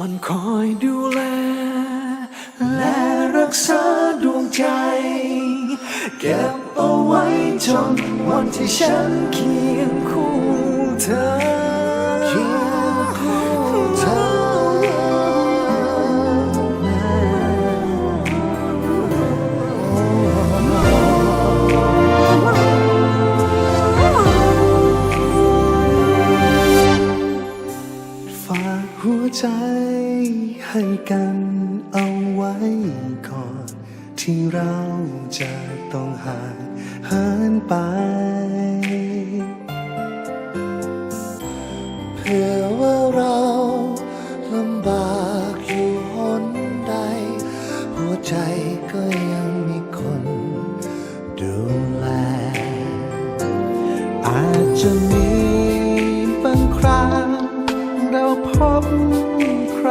มันคอยดูแล และรักษาดวงใจ เก็บเอาไว้จนวันที่ฉันเคียงคู่เธอเคียงคู่เธอ กันเอาไว้ก่อน ที่เราจะต้องห่างเหินไป เพื่อว่าเราลำบากอยู่หนใด หัวใจก็ยังมีคนดูแล อาจจะมีบางครั้งเราพบใคร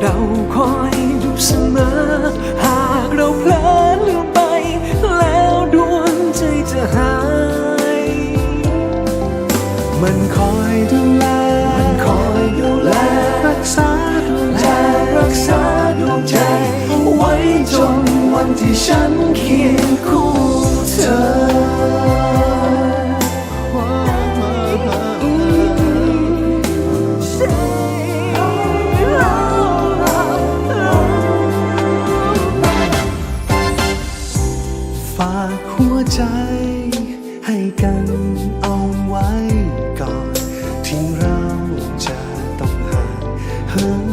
เราคอยดูเสมอ หากเราเพลินลืมไป แล้วดวงใจจะหาย มันคอยดูแล มันคอยดูแล รักษาดวงใจ รักษาดวงใจ ไว้จนวันที่ฉันเคียงคู่เธอ ฝากหัวใจ ให้กันเอาไว้ก่อน ที่เราจะต้องห่างเหิน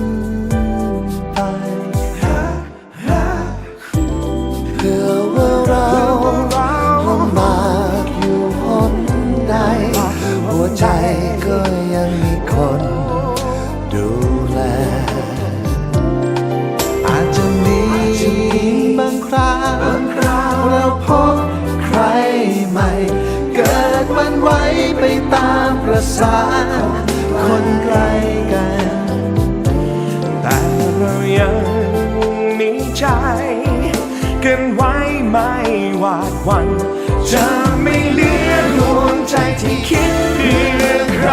ประสาคนไกลกัน แต่เรายังมีใจ กันไว้ไม่หวาดวัน จะไม่เลือนดวงใจที่คิดเพื่อใคร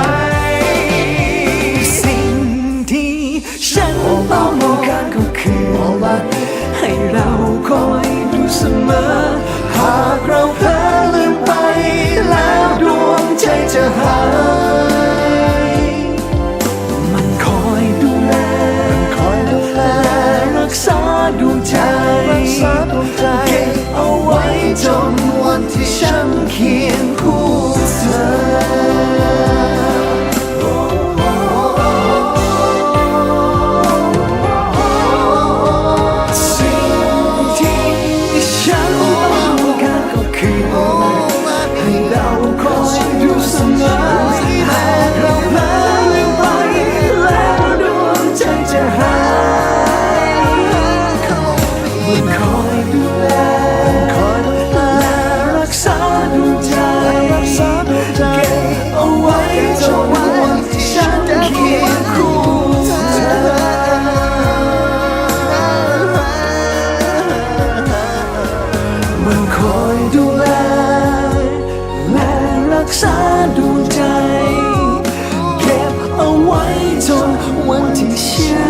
เก็